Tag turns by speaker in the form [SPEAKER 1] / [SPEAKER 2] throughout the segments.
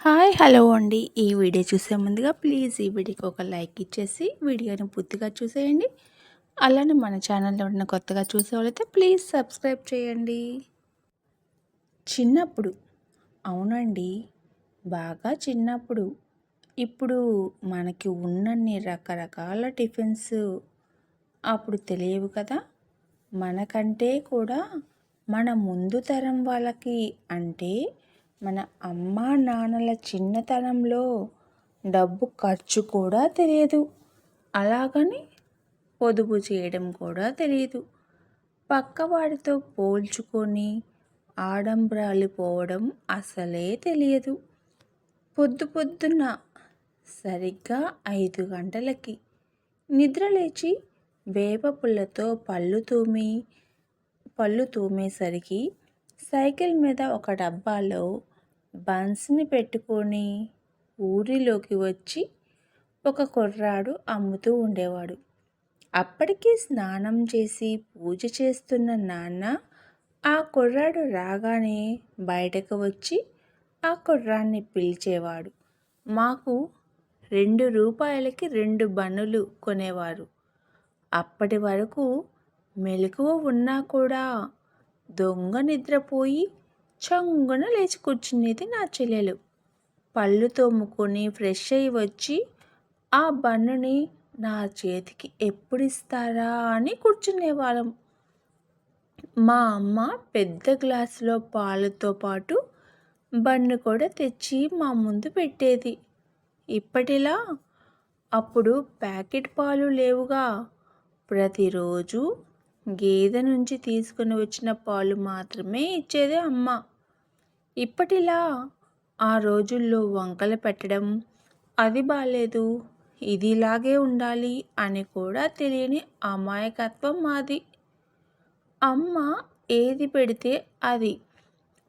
[SPEAKER 1] Hi hello అండి. ఈ video చూసే ముందుగా ప్లీజ్ ఈ వీడియోకి ఒక లైక్ ఇచ్చేసి వీడియోని పూర్తిగా చూసేయండి. అలానే మన ఛానల్లో ఉన్న కొత్తగా చూసేవాళ్ళైతే ప్లీజ్ సబ్స్క్రైబ్ చేయండి. చిన్నప్పుడు అవునండి బాగా చిన్నప్పుడు ఇప్పుడు మనకి ఉన్నన్ని రకరకాల టిఫిన్స్ అప్పుడు తెలియవు కదా. మనకంటే కూడా మన ముందు తరం వాళ్ళకి అంటే మన అమ్మా నాన్నల చిన్నతనంలో డబ్బు ఖర్చు కూడా తెలియదు. అలాగని పొదుపు చేయడం కూడా తెలియదు. పక్కవాడితో పోల్చుకొని ఆడంబరాలు పోవడం అసలే తెలియదు. పొద్దు పొద్దున్న సరిగ్గా ఐదు గంటలకి నిద్ర లేచి వేప పుల్లతో పళ్ళు తూమి పళ్ళు తూమేసరికి సైకిల్ మీద ఒక డబ్బాలో బన్స్ని పెట్టుకొని ఊరిలోకి వచ్చి ఒక కుర్రాడు అమ్ముతూ ఉండేవాడు. అప్పటికి స్నానం చేసి పూజ చేస్తున్న నాన్న ఆ కుర్రాడు రాగానే బయటకు వచ్చి ఆ కుర్రాన్ని పిలిచేవాడు. మాకు రెండు రూపాయలకి రెండు బన్నులు కొనేవారు. అప్పటి వరకు మెలకువ ఉన్నా కూడా దొంగ నిద్రపోయి చంగున లేచి కూర్చునేది నా చెల్లెలు. పళ్ళు తోముకొని ఫ్రెష్ అయ్యి వచ్చి ఆ బన్నుని నా చేతికి ఎప్పుడు ఇస్తారా అని కూర్చునేవాళ్ళం. మా అమ్మ పెద్ద గ్లాసులో పాలతో పాటు బన్ను కూడా తెచ్చి మా ముందు పెట్టేది. ఇప్పటిలా అప్పుడు ప్యాకెట్ పాలు లేవుగా. ప్రతిరోజు గేదె నుంచి తీసుకుని వచ్చిన పాలు మాత్రమే ఇచ్చేది అమ్మ. ఇప్పటిలా ఆ రోజుల్లో వంకలు పెట్టడం అది బాలేదు. ఇది ఇలాగే ఉండాలి అని కూడా తెలియని అమాయకత్వం మాది. అమ్మ ఏది పెడితే అది.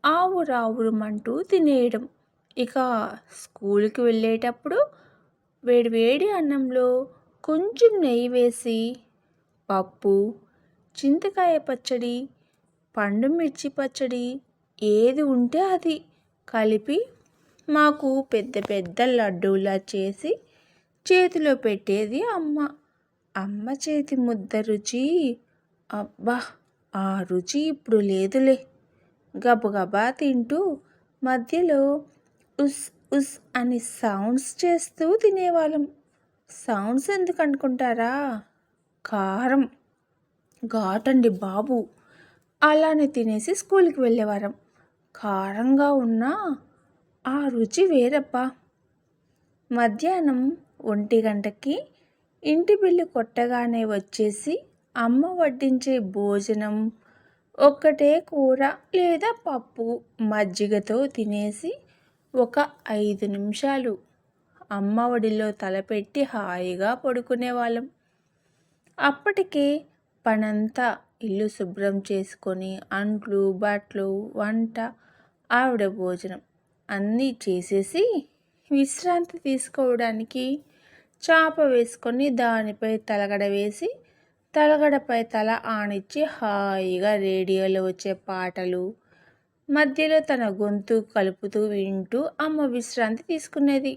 [SPEAKER 1] ఆవు రావురమంటూ తినేయడం. ఇక స్కూల్కి వెళ్ళేటప్పుడు వేడివేడి అన్నంలో కొంచెం నెయ్యి వేసి పప్పు చింతకాయ పచ్చడి పండు మిర్చి పచ్చడి ఏది ఉంటే అది కలిపి మాకు పెద్ద పెద్ద లడ్డూలా చేసి చేతిలో పెట్టేది అమ్మ. అమ్మ చేతి ముద్ద రుచి. అబ్బా ఆ రుచి ఇప్పుడు లేదులే. గబగబా తింటూ మధ్యలో ఉస్ ఉస్ అని సౌండ్స్ చేస్తూ తినేవాళ్ళం. సౌండ్స్ ఎందుకు అనుకుంటారా? కారం. ఘాటండి బాబు. అలానే తినేసి స్కూల్కి వెళ్ళేవారం. కారంగా ఉన్న ఆ రుచి వేరప్పా మధ్యాహ్నం ఒంటి గంటకి ఇంటి బిల్లు కొట్టగానే వచ్చేసి అమ్మ వడ్డించే భోజనం ఒక్కటే కూర లేదా పప్పు మజ్జిగతో తినేసి ఒక ఐదు నిమిషాలు అమ్మ ఒడిలో తలపెట్టి హాయిగా పడుకునేవాళ్ళం. అప్పటికే పనంతా ఇల్లు శుభ్రం చేసుకొని అంట్లు బట్టలు వంట ఆవిడ భోజనం అన్నీ చేసేసి విశ్రాంతి తీసుకోవడానికి చాప వేసుకొని దానిపై తలగడ వేసి తలగడపై తల ఆనిచ్చి హాయిగా రేడియోలో వచ్చే పాటలు మధ్యలో తన గొంతు కలుపుతూ వింటూ అమ్మ విశ్రాంతి తీసుకునేది.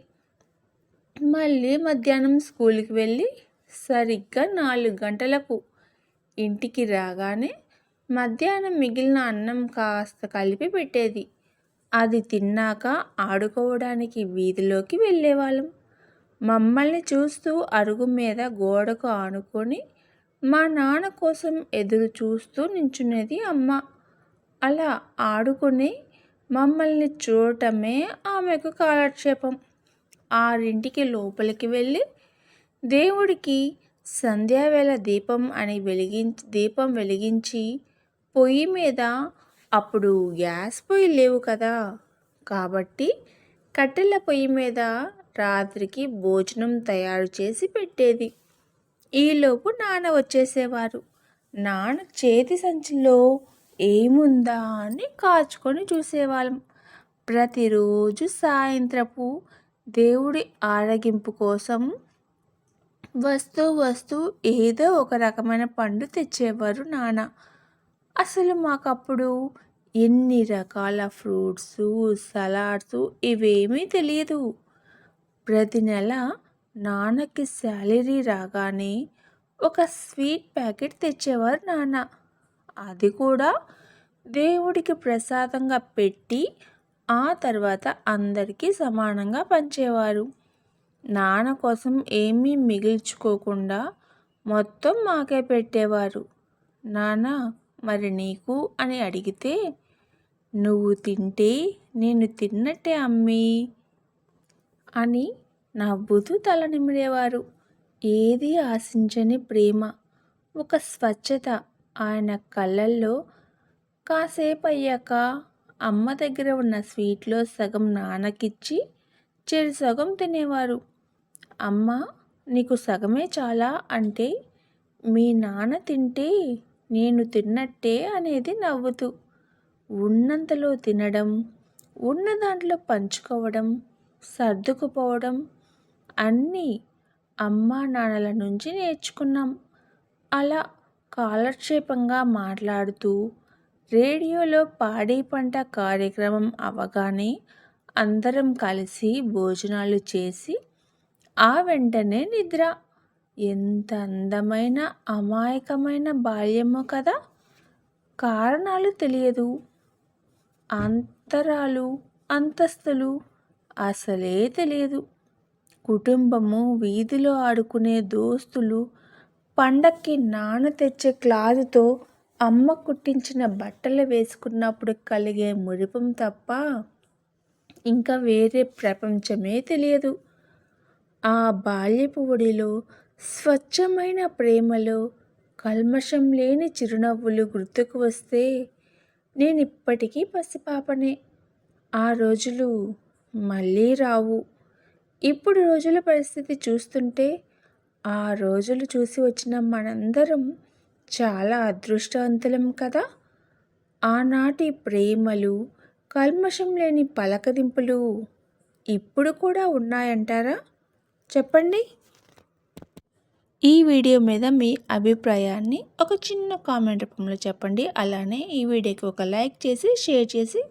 [SPEAKER 1] మళ్ళీ మధ్యాహ్నం స్కూల్కి వెళ్ళి సరిగ్గా నాలుగు గంటలకు ఇంటికి రాగానే మధ్యాహ్నం మిగిలిన అన్నం కాస్త కలిపి పెట్టేది. అది తిన్నాక ఆడుకోవడానికి వీధిలోకి వెళ్ళేవాళ్ళం. మమ్మల్ని చూస్తూ అరుగు మీద గోడకు ఆనుకొని మా నాన్న కోసం ఎదురు చూస్తూ నించునేది అమ్మ. అలా ఆడుకుని మమ్మల్ని చూడటమే ఆమెకు కాలక్షేపం. ఆరింటికి లోపలికి వెళ్ళి దేవుడికి సంధ్యావేళ దీపం అని వెలిగించి దీపం వెలిగించి పొయ్యి మీద అప్పుడు గ్యాస్ పొయ్యి లేవు కదా. కాబట్టి కట్టెల పొయ్యి మీద రాత్రికి భోజనం తయారు చేసి పెట్టేది. ఈలోపు నాన్న వచ్చేసేవారు. నాన్న చేతి సంచిలో ఏముందా అని కాచుకొని చూసేవాళ్ళం. ప్రతిరోజు సాయంత్రపు దేవుడి ఆరగింపు కోసం వస్తూ వస్తూ ఏదో ఒక రకమైన పండు తెచ్చేవారు నాన్న. అసలు మాకప్పుడు ఎన్ని రకాల ఫ్రూట్స్ సలాడ్స్ ఇవేమీ తెలియదు. ప్రతి నెల నాన్నకి శాలరీ రాగానే ఒక స్వీట్ ప్యాకెట్ తెచ్చేవారు నాన్న. అది కూడా దేవుడికి ప్రసాదంగా పెట్టి ఆ తర్వాత అందరికీ సమానంగా పంచేవారు. నాన్న కోసం ఏమీ మిగిల్చుకోకుండా మొత్తం మాకే పెట్టేవారు. నాన్న మరి నీకు? అని అడిగితే నువ్వు తింటే నేను తిన్నట్టే అమ్మీ అని నవ్వుతూ తల నిమిడేవారు ఏది ఆశించని ప్రేమ ఒక స్వచ్ఛత ఆయన కళ్ళల్లో కాసేపు అయ్యాక అమ్మ దగ్గర ఉన్న స్వీట్లో సగం నాన్నకిచ్చి చెడు సగం తినేవారు. అమ్మ నీకు సగమే చాలా అంటే మీ నాన్న తింటే నేను తిన్నట్టే అనేది నవ్వుతూ ఉన్నంతలో తినడం ఉన్న దాంట్లో పంచుకోవడం సర్దుకుపోవడం అన్నీ అమ్మా నాన్నల నుంచి నేర్చుకున్నాం. అలా కాలక్షేపంగా మాట్లాడుతూ రేడియోలో పాడి పంట కార్యక్రమం అవగానే అందరం కలిసి భోజనాలు చేసి ఆ వెంటనే నిద్ర. ఎంత అందమైన అమాయకమైన బాల్యమో కదా! కారణాలు తెలియదు. అంతరాలు అంతస్తులు అసలే తెలియదు. కుటుంబము వీధిలో ఆడుకునే దోస్తులు పండక్కి నాన్న తెచ్చే క్లాత్తో అమ్మ కుట్టించిన బట్టలు వేసుకున్నప్పుడు కలిగే మురిపం తప్ప ఇంకా వేరే ప్రపంచమే తెలియదు. ఆ బాల్యపు ఒడిలో స్వచ్ఛమైన ప్రేమలో కల్మషం లేని చిరునవ్వులు గుర్తుకు వస్తే నేను ఇప్పటికీ పసిపాపనే. ఆ రోజులు మళ్ళీ రావు. ఇప్పుడు రోజుల పరిస్థితి చూస్తుంటే ఆ రోజులు చూసి వచ్చిన మనందరం చాలా అదృష్టవంతులం కదా. ఆనాటి ప్రేమలు కల్మషం లేని పలకదింపులు ఇప్పుడు కూడా ఉన్నాయంటారా? చెప్పండి. ఈ వీడియో మీద మీ అభిప్రాయాన్ని ఒక చిన్న కామెంట్ రూపంలో చెప్పండి. అలానే ఈ వీడియోకి ఒక లైక్ చేసి షేర్ చేసి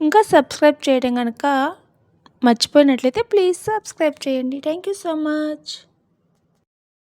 [SPEAKER 1] ఇంకా సబ్స్క్రైబ్ చేయడం కనుక మర్చిపోయినట్లయితే ప్లీజ్ సబ్స్క్రైబ్ చేయండి. Thank you so much.